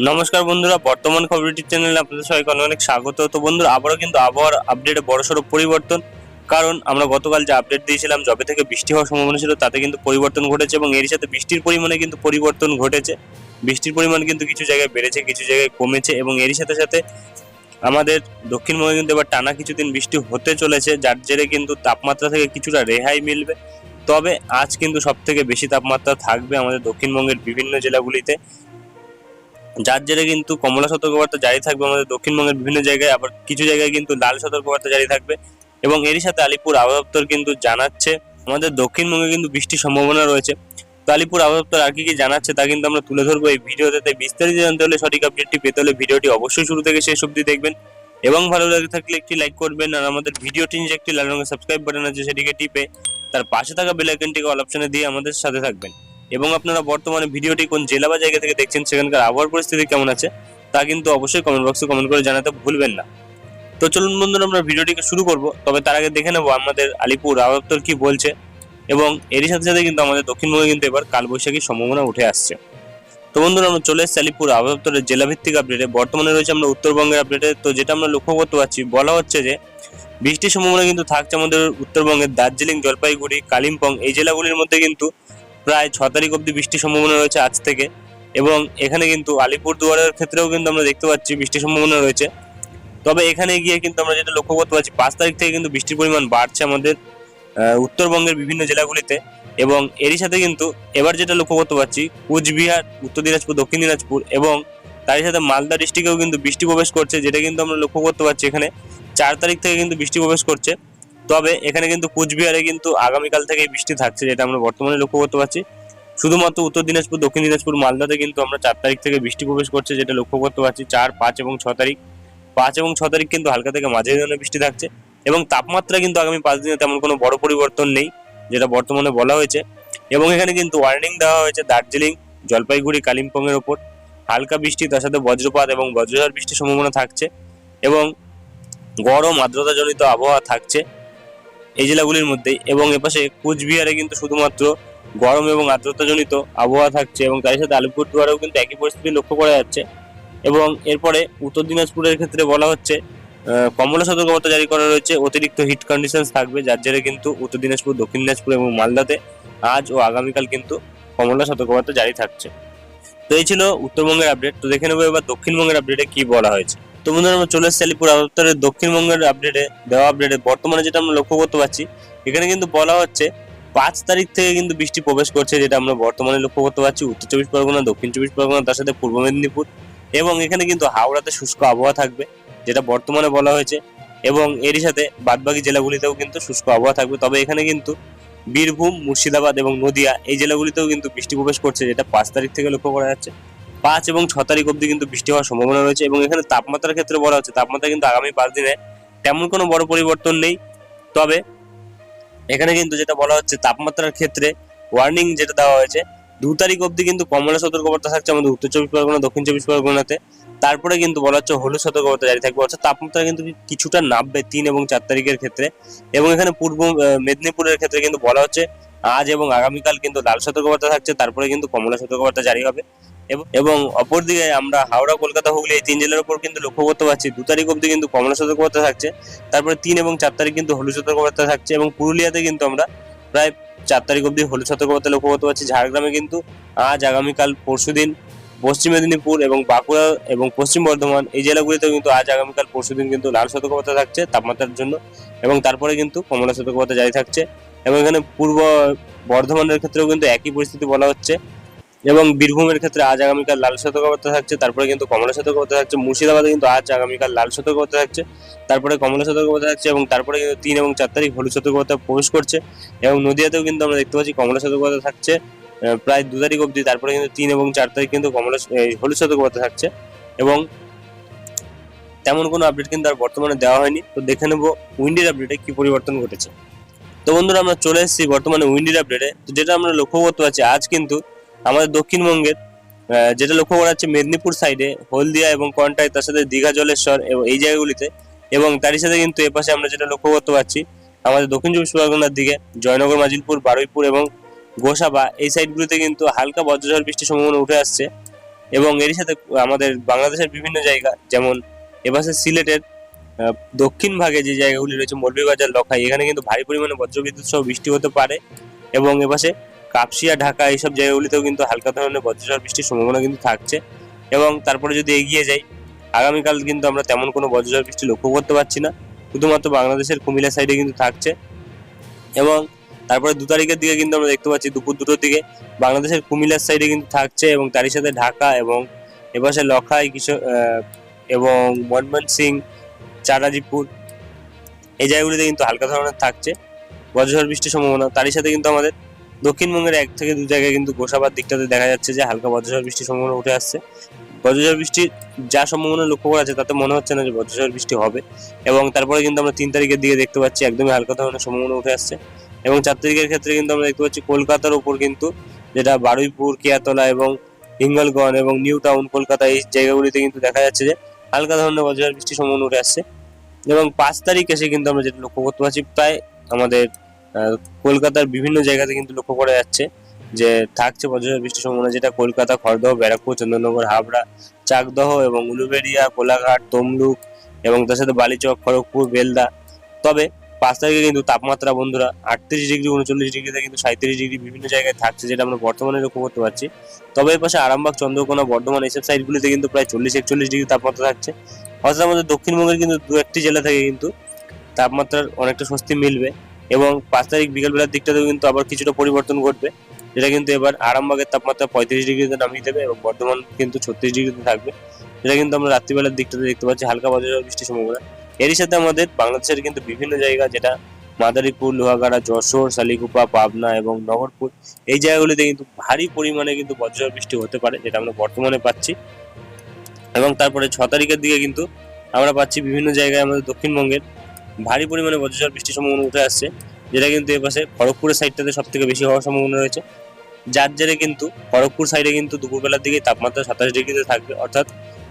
নমস্কার বন্ধুরা, বর্তমান খবর ইউটিউব চ্যানেলে আপনাদের সবাইকে অনেক অনেক স্বাগত। তো বন্ধুরা, আবারও কিন্তু আবহাওয়ার আপডেটে বড়সড় পরিবর্তন। কারণ আমরা গতকাল যে আপডেট দিয়েছিলাম, যবে থেকে বৃষ্টি হওয়ার সম্ভাবনা ছিল, তাতে কিন্তু পরিবর্তন ঘটেছে এবং এর সাথে বৃষ্টির পরিমাণে কিন্তু পরিবর্তন ঘটেছে। বৃষ্টির পরিমাণ কিন্তু কিছু জায়গায় বেড়েছে, কিছু জায়গায় কমেছে এবং এরই সাথে সাথে আমাদের দক্ষিণবঙ্গে কিন্তু এবার টানা কিছুদিন বৃষ্টি হতে চলেছে, যার জেরে কিন্তু তাপমাত্রা থেকে কিছুটা রেহাই মিলবে। তবে আজ কিন্তু সব থেকে বেশি তাপমাত্রা থাকবে আমাদের দক্ষিণবঙ্গের বিভিন্ন জেলাগুলিতে। যার জেরে কিন্তু কমলা সতর্কবার্তা জারি থাকবে আমাদের দক্ষিণবঙ্গের বিভিন্ন জায়গায়, আবার কিছু জায়গায় কিন্তু লাল সতর্কবার্তা জারি থাকবে এবং এরই সাথে আলিপুর আবহাওয়া কিন্তু জানাচ্ছে, আমাদের দক্ষিণবঙ্গে কিন্তু বৃষ্টির সম্ভাবনা রয়েছে। তো আলিপুর আবহাওয়া আর কি কি জানাচ্ছে তা কিন্তু আমরা তুলে ধরবো এই ভিডিওতে। তাই বিস্তারিত জানতে হলে সঠিক আপডেটটি পেতে হলে ভিডিওটি অবশ্যই শুরু থেকে শেষ অবধি দেখবেন এবং ভালো লাগে থাকলে একটি লাইক করবেন আর আমাদের ভিডিওটি নিচে একটি লাল রঙের সাবস্ক্রাইব বাটন আছে সেটিকে টিপে তার পাশে থাকা বেল আইকনটিকে অল অপশনে দিয়ে আমাদের সাথে থাকবেন। এবং আপনারা বর্তমানে ভিডিওটি কোন জেলা বা জায়গা থেকে দেখছেন সেখানকার আবহাওয়ার পরিস্থিতি কেমন আছে, তা কিন্তু অবশ্যই কমেন্ট বক্সে কমেন্ট করে জানাতে ভুলবেন না। তো চলুন বন্ধুরা, আমরা ভিডিওটিকে শুরু করব। তবে তার আগে দেখে নেব আমাদের আলিপুর আবহাওয়া কি বলছে এবং এরই সাথে সাথে কিন্তু আমাদের দক্ষিণবঙ্গে কিন্তু এবার কালবৈশাখীর সম্ভাবনা উঠে আসছে। তো বন্ধুরা, আমরা চলে এসেছি আলিপুর আবহাওয়া দপ্তরের জেলাভিত্তিক আপডেটে বর্তমানে রয়েছে আমরা উত্তরবঙ্গের আপডেটে তো যেটা আমরা লক্ষ্য করতে পারছি, বলা হচ্ছে যে বৃষ্টির সম্ভাবনা কিন্তু থাকছে আমাদের উত্তরবঙ্গের দার্জিলিং, জলপাইগুড়ি, কালিম্পং এই জেলাগুলির মধ্যে কিন্তু প্রায় ছ তারিখ অব্দি বৃষ্টির সম্ভাবনা রয়েছে আজ থেকে। এবং এখানে কিন্তু আলিপুর দুয়ারের ক্ষেত্রেও কিন্তু আমরা দেখতে পাচ্ছি বৃষ্টির সম্ভাবনা রয়েছে। তবে এখানে গিয়ে কিন্তু আমরা যেটা লক্ষ্য করতে পারছি, পাঁচ তারিখ থেকে কিন্তু বৃষ্টির পরিমাণ বাড়ছে আমাদের উত্তরবঙ্গের বিভিন্ন জেলাগুলিতে। এবং এরই সাথে কিন্তু এবার যেটা লক্ষ্য করতে পারছি, কুচবিহার, উত্তর দিনাজপুর, দক্ষিণ দিনাজপুর এবং তারই সাথে মালদা ডিস্ট্রিক্টেও কিন্তু বৃষ্টি প্রবেশ করছে, যেটা কিন্তু আমরা লক্ষ্য করতে পারছি এখানে। চার তারিখ থেকে কিন্তু বৃষ্টি প্রবেশ করছে। তবে এখানে কিন্তু কুচবিহারে কিন্তু আগামীকাল থেকেই বৃষ্টি থাকছে, যেটা আমরা বর্তমানে লক্ষ্য করতে পারছি। শুধুমাত্র উত্তর দিনাজপুর, দক্ষিণ দিনাজপুর, মালদাতে কিন্তু আমরা চার তারিখ থেকে বৃষ্টি প্রবেশ করছে, যেটা লক্ষ্য করতে পারছি চার, পাঁচ এবং ছ তারিখ। পাঁচ এবং ছ তারিখ কিন্তু হালকা থেকে মাঝারি ধরনের বৃষ্টি থাকছে এবং তাপমাত্রা কিন্তু আগামী পাঁচ দিনে তেমন কোনো বড় পরিবর্তন নেই, যেটা বর্তমানে বলা হয়েছে। এবং এখানে কিন্তু ওয়ার্নিং দেওয়া হয়েছে দার্জিলিং, জলপাইগুড়ি কালিম্পং এর ওপর। হালকা বৃষ্টি, তার সাথে বজ্রপাত এবং বজ্রঝড় বৃষ্টির সম্ভাবনা থাকছে এবং গরম, আর্দ্রতাজনিত আবহাওয়া থাকছে। এই জেলাগুলির মধ্যেই এবং এপাশে কুচবিহারে কিন্তু শুধুমাত্র গরম এবং আর্দ্রতাজনিত আবহাওয়া থাকছে এবং তার সাথে আলিপুরদুয়ারেও কিন্তু একই পরিস্থিতি লক্ষ্য করা যাচ্ছে এবং এরপরে উত্তর দিনাজপুরের ক্ষেত্রে বলা হচ্ছে কমলা সতর্কবার্তা জারি করা রয়েছে, অতিরিক্ত হিট কন্ডিশনস থাকবে, যার জেরে কিন্তু উত্তর দিনাজপুর, দক্ষিণ দিনাজপুর এবং মালদাতে আজ ও আগামীকাল কিন্তু কমলা সতর্কবার্তা জারি থাকছে। তো এই ছিল উত্তরবঙ্গের আপডেট তো দেখে নেব এবার দক্ষিণবঙ্গের আপডেটে কি বলা হয়েছে। তো বন্ধুরা আমরা চলে এসেছি আলিপুর আবহাওয়ার দক্ষিণবঙ্গের আপডেটে দেওয়া আপডেটে বর্তমানে যেটা আমরা লক্ষ্য করতে পারছি, এখানে কিন্তু বলা হচ্ছে পাঁচ তারিখ থেকে কিন্তু বৃষ্টি প্রবেশ করছে, যেটা আমরা বর্তমানে লক্ষ্য করতে পারছি। উত্তর চব্বিশ পরগনা, দক্ষিণ চব্বিশ পরগনা, তার সাথে পূর্ব মেদিনীপুর এবং এখানে কিন্তু হাওড়াতে শুষ্ক আবহাওয়া থাকবে, যেটা বর্তমানে বলা হয়েছে। এবং এরই সাথে বাদবাকি জেলাগুলিতেও কিন্তু শুষ্ক আবহাওয়া থাকবে। তবে এখানে কিন্তু বীরভূম, মুর্শিদাবাদ এবং নদিয়া, এই জেলাগুলিতেও কিন্তু বৃষ্টি প্রবেশ করছে, যেটা পাঁচ তারিখ থেকে লক্ষ্য করা যাচ্ছে। পাঁচ এবং ছ তারিখ অবধি কিন্তু বৃষ্টি হওয়ার সম্ভাবনা রয়েছে এবং এখানে তাপমাত্রার ক্ষেত্রে বলা হচ্ছে তাপমাত্রা কিন্তু আগামী পাঁচ দিনে তেমন কোনো বড় পরিবর্তন নেই। তবে এখানে কিন্তু যেটা বলা হচ্ছে তাপমাত্রার ক্ষেত্রে ওয়ার্নিং যেটা দেওয়া হয়েছে, দু তারিখ অবধি কিন্তু কমলা সতর্কবার্তা থাকছে আমাদের উত্তর চব্বিশ পরগনা, দক্ষিণ চব্বিশ পরগনাতে। তারপরে কিন্তু বলা হচ্ছে হলুদ সতর্কবার্তা জারি থাকবে, অর্থাৎ তাপমাত্রা কিন্তু কিছুটা নামবে তিন এবং চার তারিখের ক্ষেত্রে। এবং এখানে পূর্ব মেদিনীপুরের ক্ষেত্রে কিন্তু বলা হচ্ছে আজ এবং আগামীকাল কিন্তু লাল সতর্কবার্তা থাকছে, তারপরে কিন্তু কমলা সতর্কবার্তা জারি হবে। এবং- অপরদিকে আমরা হাওড়া, কলকাতা হুগলি এই তিন জেলার উপর কিন্তু লক্ষ্য করতে পারছি। দু তারিখ অবধি কিন্তু কমলা সতর্কবার্তা থাকছে। তারপরে তিন এবং চার তারিখ কিন্তু হলুদ সতর্কবার্তা থাকছে এবং পুরুলিয়াতে কিন্তু আমরা প্রায় চার তারিখ অবধি হলুদ সতর্কবার্তা লক্ষ্য করতে পারছি। ঝাড়গ্রামে কিন্তু আজ আগামীকাল পরশুদিন পশ্চিম মেদিনীপুর এবং বাঁকুড়া এবং পশ্চিম বর্ধমান এই জেলাগুলিতেও কিন্তু আজ আগামীকাল পরশুদিন কিন্তু লাল সতর্কবার্তা থাকছে তাপমাত্রার জন্য এবং তারপরে কিন্তু কমলা সতর্কবার্তা জারি থাকছে। এবং এখানে পূর্ব বর্ধমানের ক্ষেত্রেও কিন্তু একই পরিস্থিতি বলা হচ্ছে। এবং বীরভূমের ক্ষেত্রে আজ আগামীকাল লাল সতর্কবার্তা থাকছে, তারপরে কিন্তু কমলা সতর্কবার্তা থাকছে, মুর্শিদাবাদে কিন্তু আজ আগামীকাল লাল সতর্কবার্তা থাকছে, তারপরে কমলা সতর্কবার্তা থাকছে এবং তারপরে কিন্তু তিন এবং চার তারিখ হলুদ সতর্কবার্তা প্রবেশ করছে এবং নদিয়াতেও কিন্তু আমরা দেখতে পাচ্ছি কমলা সতর্কবার্তা থাকছে প্রায় দু তারিখ অবধি, তারপরে কিন্তু তিন এবং চার তারিখ কিন্তু কমলা হলুদ সতর্কবার্তা থাকছে এবং তেমন কোনো আপডেট কিন্তু আর বর্তমানে দেওয়া হয়নি। তো দেখে নেব উইন্ডির আপডেটে কি পরিবর্তন ঘটেছে। তো বন্ধুরা, আমরা চলে এসেছি বর্তমানে উইন্ডির আপডেটে তো যেটা আমরা লক্ষ্য করতে পারছি, আজ কিন্তু আমাদের দক্ষিণবঙ্গের যেটা লক্ষ্য করা যাচ্ছে মেদিনীপুর সাইডে হলদিয়া এবং কন্টাই, তার সাথে দীঘা, জলেশ্বর এবং, এই জায়গাগুলিতে। এবং তারই সাথে কিন্তু এপাশে আমরা যেটা লক্ষ্য করতে পারছি, আমাদের দক্ষিণ চব্বিশ পরগনার দিকে জয়নগর, মাজিলপুর, বারুইপুর এবং গোসাবা, এই সাইডগুলিতে কিন্তু হালকা বজ্রঝড় বৃষ্টির সম্ভাবনা উঠে আসছে। এবং এরই সাথে আমাদের বাংলাদেশের বিভিন্ন জায়গা, যেমন এপাশে সিলেটের দক্ষিণ ভাগে যে জায়গাগুলি রয়েছে, মৌলভীবাজার, লখাই, এখানে কিন্তু ভারী পরিমাণে বজ্রবিদ্যুৎ সহ বৃষ্টি হতে পারে। এবং এপাশে কাপসিয়া, ঢাকা এইসব জায়গাগুলিতেও কিন্তু হালকা ধরনের বজ্রঝড় বৃষ্টির সম্ভাবনা কিন্তু থাকছে। এবং তারপরে যদি এগিয়ে যাই, আগামীকাল কিন্তু আমরা তেমন কোনো বজ্রঝড় বৃষ্টি লক্ষ্য করতে পারছি না। শুধুমাত্র বাংলাদেশের কুমিল্লা সাইডে কিন্তু থাকছে। এবং তারপরে দু তারিখের দিকে কিন্তু আমরা দেখতে পাচ্ছি দুপুর দুটোর দিকে বাংলাদেশের কুমিল্লার সাইডে কিন্তু থাকছে এবং তারই সাথে ঢাকা এবং এপাশে লখাই কিছু এবং এবং সিং চারাজিপুর এই জায়গাগুলিতে কিন্তু হালকা ধরনের থাকছে বজ্রঝড় বৃষ্টির সম্ভাবনা। তারই সাথে কিন্তু আমাদের দক্ষিণবঙ্গের এক থেকে দু জায়গায় কিন্তু গোসাবাদ দিকটাতে দেখা যাচ্ছে যে হালকা বজ্রঝড় বৃষ্টির সম্ভাবনা উঠে আসছে। বজ্রঝড় বৃষ্টির যা সম্ভাবনা লক্ষ্য করা আছে তাতে মনে হচ্ছে না যে বজ্রঝড় বৃষ্টি হবে এবং তারপরে কিন্তু আমরা তিন তারিখের দিকে দেখতে পাচ্ছি একদমই হালকা ধরনের সম্ভাবনা উঠে আসছে এবং চার তারিখের ক্ষেত্রে কিন্তু আমরা দেখতে পাচ্ছি কলকাতার উপর কিন্তু যেটা বারুইপুর, কেয়াতলা এবং হিঙ্গলগঞ্জ এবং নিউ টাউন, কলকাতা এই জায়গাগুলিতে কিন্তু দেখা যাচ্ছে যে হালকা ধরনের বজ্রঝড় বৃষ্টির সম্ভাবনা উঠে আসছে এবং পাঁচ তারিখ এসে কিন্তু আমরা যেটা লক্ষ্য করতে পারছি, প্রায় আমাদের কলকাতার বিভিন্ন জায়গাতে কিন্তু লক্ষ্য করা যাচ্ছে যে থাকছে বজ্রঝড় বৃষ্টির সম্ভাবনা, যেটা কলকাতা, খড়দহ, ব্যারাকপুর, চন্দননগর, হাবড়া, চাকদহ এবং উলুবেড়িয়া, কোলাঘাট, তমলুক এবং তার সাথে বালিচক, খড়গপুর, বেলদা। তবে পাঁচ তারিখে কিন্তু তাপমাত্রা বন্ধুরা আটত্রিশ ডিগ্রি, উনচল্লিশ ডিগ্রিতে কিন্তু সাঁত্রিশ ডিগ্রি বিভিন্ন জায়গায় থাকছে, যেটা আমরা বর্তমানে লক্ষ্য করতে পারছি। তবে এর পাশে আরামবাগ, চন্দ্রকোনা, বর্ধমান এইসব সাইডগুলিতে কিন্তু প্রায় চল্লিশ, একচল্লিশ ডিগ্রি তাপমাত্রা থাকছে। অর্থাৎ আমাদের দক্ষিণবঙ্গের কিন্তু দু একটি জেলা থেকে কিন্তু তাপমাত্রার অনেকটা স্বস্তি মিলবে। এবং পাঁচ তারিখ বিকেলবেলার দিকটাতেও কিন্তু আবার কিছুটা পরিবর্তন ঘটবে, যেটা কিন্তু এবার আরামবাগের তাপমাত্রা পঁয়ত্রিশ ডিগ্রিতে নামিয়ে দেবে এবং বর্ধমান কিন্তু ছত্রিশ ডিগ্রিতে থাকবে। যেটা কিন্তু আমরা রাত্রিবেলার দিকটাতে দেখতে পাচ্ছি, হালকা বজ্রঝড় বৃষ্টির সম্ভাবনা। এরই সাথে আমাদের বাংলাদেশের কিন্তু বিভিন্ন জায়গা, যেটা মাদারীপুর, লোহাগাড়া, যশোর শালিকুপা পাবনা এবং নগরপুর, এই জায়গাগুলিতে কিন্তু ভারী পরিমাণে কিন্তু বজ্রঝড় বৃষ্টি হতে পারে, যেটা আমরা বর্তমানে পাচ্ছি। এবং তারপরে ছ তারিখের দিকে কিন্তু আমরা পাচ্ছি বিভিন্ন জায়গায় আমাদের দক্ষিণবঙ্গের ভারী পরিমাণে বজ্রঝড় বৃষ্টির সম্ভাবনা উঠে আসছে, যেটা কিন্তু এপাশে খড়গপুরের সাইডটাতে সব থেকে বেশি হওয়ার সম্ভাবনা রয়েছে। যার জেরে কিন্তু খড়গপুর সাইডে কিন্তু দুপুরবেলার দিকে তাপমাত্রা সাতাশ ডিগ্রিতে থাকবে, অর্থাৎ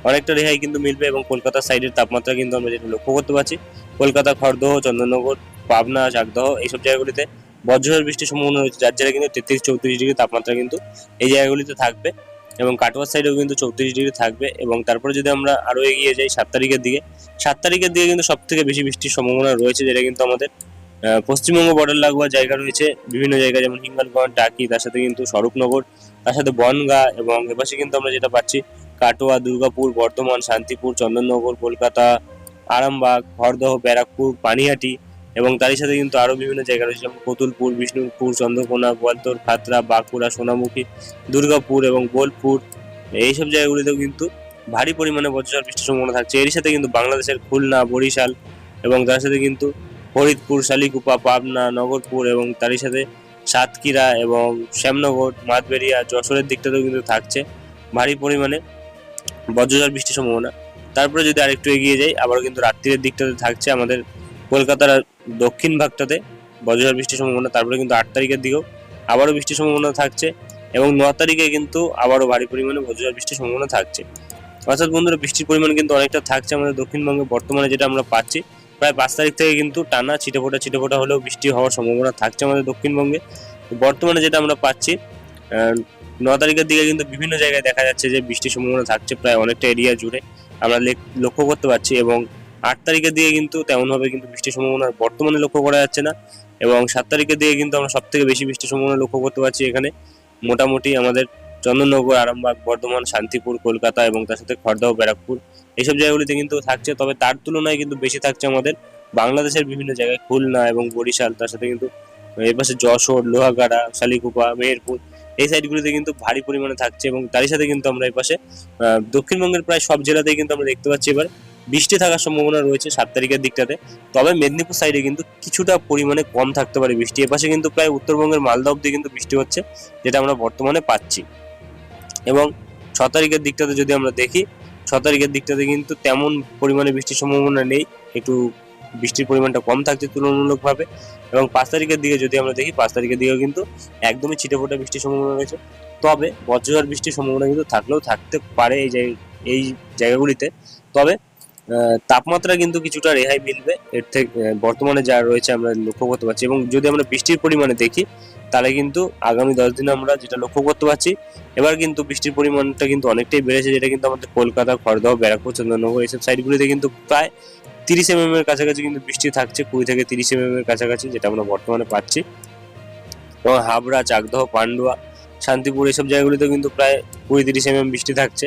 অনেকটা রেহাই কিন্তু মিলবে এবং কলকাতার সাইডের তাপমাত্রা কিন্তু আমরা যেটা লক্ষ্য করতে পারছি, কলকাতা, খড়দহ, চন্দননগর, পাবনা চাকদহ এইসব জায়গাগুলিতে বজ্রঝড় বৃষ্টির সম্ভাবনা রয়েছে, যার জেরে কিন্তু তেত্রিশ চৌত্রিশ ডিগ্রি তাপমাত্রা কিন্তু এই জায়গাগুলিতে থাকবে। এবং কাটোয়ার সাইডেও কিন্তু চৌত্রিশ ডিগ্রি থাকবে এবং তারপরে যদি আমরা আরও এগিয়ে যাই সাত তারিখের দিকে, সাত তারিখের দিকে কিন্তু সবথেকে বেশি বৃষ্টির সম্ভাবনা রয়েছে, যেটা কিন্তু আমাদের পশ্চিমবঙ্গ বর্ডার লাগোয়া জায়গা রয়েছে, বিভিন্ন জায়গায় যেমন হিঙ্গলগঞ্জ ডাকি তার সাথে কিন্তু স্বরূপনগর, তার সাথে বনগা এবং এপাশে কিন্তু আমরা যেটা পাচ্ছি, কাটোয়া, দুর্গাপুর, বর্ধমান, শান্তিপুর, চন্দননগর, কলকাতা, আরামবাগ, হরদহ, ব্যারাকপুর, পানিহাটি এবং তারই সাথে কিন্তু আরও বিভিন্ন জায়গা রয়েছে, যেমন কতুলপুর বিষ্ণুপুর, চন্দ্রকোনা, গোয়ালতোর, খাতড়া, বাঁকুড়া, সোনামুখী, দুর্গাপুর এবং বোলপুর। এইসব জায়গাগুলিতেও কিন্তু ভারী পরিমাণে বজ্রঝড় বৃষ্টির সম্ভাবনা থাকছে। এরই সাথে কিন্তু বাংলাদেশের খুলনা, বরিশাল এবং তার সাথে কিন্তু ফরিদপুর, শালিকুপা, পাবনা, নগরপুর এবং তারই সাথে সাতক্ষীরা এবং শ্যামনগর, মাতবেরিয়া, যশোরের দিকটাতেও কিন্তু থাকছে ভারী পরিমাণে বজ্রঝড় বৃষ্টির সম্ভাবনা। তারপরে যদি আরেকটু এগিয়ে যাই, আবারও কিন্তু রাত্রির দিকটাতে থাকছে আমাদের কলকাতার দক্ষিণ ভাগটাতে বজ্রঝড় বৃষ্টির সম্ভাবনা, তারপরে কিন্তু আট তারিখের দিকেও আবারও বৃষ্টির সম্ভাবনা থাকছে এবং ন তারিখে কিন্তু আবারও ভারী পরিমাণে বজ্রঝড় বৃষ্টির সম্ভাবনা থাকছে। অর্থাৎ বন্ধুরা, বৃষ্টির পরিমাণ কিন্তু অনেকটা থাকছে আমাদের দক্ষিণবঙ্গে বর্তমানে যেটা আমরা পাচ্ছি। প্রায় পাঁচ তারিখ থেকে কিন্তু টানা ছিটেফোঁটা ছিটেফোঁটা হলেও বৃষ্টি হওয়ার সম্ভাবনা থাকছে আমাদের দক্ষিণবঙ্গে। বর্তমানে যেটা আমরা পাচ্ছি ন তারিখের দিকে কিন্তু বিভিন্ন জায়গায় দেখা যাচ্ছে যে বৃষ্টির সম্ভাবনা থাকছে প্রায় অনেকটা এরিয়া জুড়ে। আমরা লক্ষ্য করতে পারছি এবং আট তারিখের দিকে কিন্তু তেমনভাবে কিন্তু বৃষ্টির সম্ভাবনা বর্তমানে লক্ষ্য করা যাচ্ছে না। এবং সাত তারিখের দিকে কিন্তু আমরা সব থেকে বেশি বৃষ্টির সম্ভাবনা লক্ষ্য করতে পারছি এখানে। মোটামুটি আমাদের চন্দননগর আরামবাগ বর্ধমান শান্তিপুর কলকাতা এবং তার সাথে খড়দাও ব্যারাকপুর এইসব জায়গাগুলিতে কিন্তু থাকছে। তবে তার তুলনায় কিন্তু বেশি থাকছে আমাদের বাংলাদেশের বিভিন্ন জায়গায় খুলনা এবং বরিশাল তার সাথে কিন্তু এর পাশে যশোর লোহাগাড়া শালিকুপা মেহেরপুর এই সাইডগুলিতে কিন্তু ভারী পরিমাণে থাকছে এবং তারই সাথে কিন্তু আমরা এই পাশে আহ, দক্ষিণবঙ্গের প্রায় সব জেলাতেই কিন্তু আমরা দেখতে পাচ্ছি এবার। বৃষ্টি থাকার সম্ভাবনা রয়েছে সাত তারিখের দিকটাতে। তবে মেদিনীপুর সাইডে কিন্তু কিছুটা পরিমাণে কম থাকতে পারে বৃষ্টি। এপাশে কিন্তু প্রায় উত্তরবঙ্গের মালদা অব্দি কিন্তু বৃষ্টি হচ্ছে, যেটা আমরা বর্তমানে পাচ্ছি। এবং ছ তারিখের দিকটাতে যদি আমরা দেখি, ছ তারিখের দিকটাতে কিন্তু তেমন পরিমাণে বৃষ্টির সম্ভাবনা নেই। একটু বৃষ্টির পরিমাণটা কম থাকছে তুলনামূলকভাবে। এবং পাঁচ তারিখের দিকে যদি আমরা দেখি, পাঁচ তারিখের দিকেও কিন্তু একদমই ছিটেফোঁটা বৃষ্টির সম্ভাবনা রয়েছে। তবে বজ্রঝড় বৃষ্টির সম্ভাবনা কিন্তু থাকলেও থাকতে পারে এই এই জায়গাগুলিতে। তবে তাপমাত্রা কিন্তু কিছুটা রেহাই মিলবে। এর থেকে বর্তমানে যা রয়েছে আমরা লক্ষ্য করতে পারছি এবং যদি আমরা বৃষ্টির পরিমাণে দেখি, তাহলে কিন্তু আগামী দশ দিনে আমরা যেটা লক্ষ্য করতে পারছি, এবার কিন্তু বৃষ্টির পরিমাণটা কিন্তু অনেকটাই বেড়েছে, যেটা কিন্তু আমাদের কলকাতা, খড়দহ, ব্যারাকপুর চন্দননগর এইসব সাইডগুলিতে কিন্তু প্রায় তিরিশ এম এর কাছাকাছি কিন্তু বৃষ্টি থাকছে, কুড়ি থেকে তিরিশ এম এর কাছাকাছি, যেটা আমরা বর্তমানে পাচ্ছি। এবং হাবড়া, চাকদহ, পান্ডুয়া, শান্তিপুর এইসব জায়গাগুলিতে কিন্তু প্রায় কুড়ি তিরিশ এম বৃষ্টি থাকছে।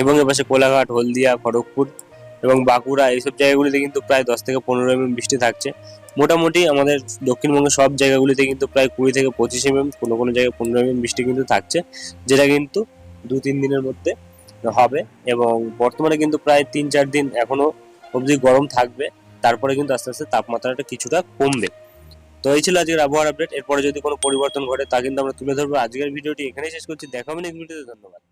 এবং এপাশে কোলাঘাট, হলদিয়া, খড়গপুর এবং বাঁকুড়া এইসব জায়গাগুলিতে কিন্তু প্রায় দশ থেকে পনেরো এম বৃষ্টি থাকছে। মোটামুটি আমাদের দক্ষিণবঙ্গের সব জায়গাগুলিতে কিন্তু প্রায় কুড়ি থেকে পঁচিশ এম কোনো কোনো জায়গায় পনেরো এম বৃষ্টি কিন্তু থাকছে, যেটা কিন্তু দু তিন দিনের মধ্যে হবে এবং বর্তমানে কিন্তু প্রায় তিন চার দিন এখনও অবধি গরম থাকবে, তারপরে কিন্তু আস্তে আস্তে তাপমাত্রাটা কিছুটা কমবে। তো এই ছিল আজকের আবহাওয়ার আপডেট এরপরে যদি কোনো পরিবর্তন ঘটে তা কিন্তু আমরা তুলে ধরবো। আজকের ভিডিওটি এখানেই শেষ করছি, দেখা হবে ভিডিওতে ধন্যবাদ।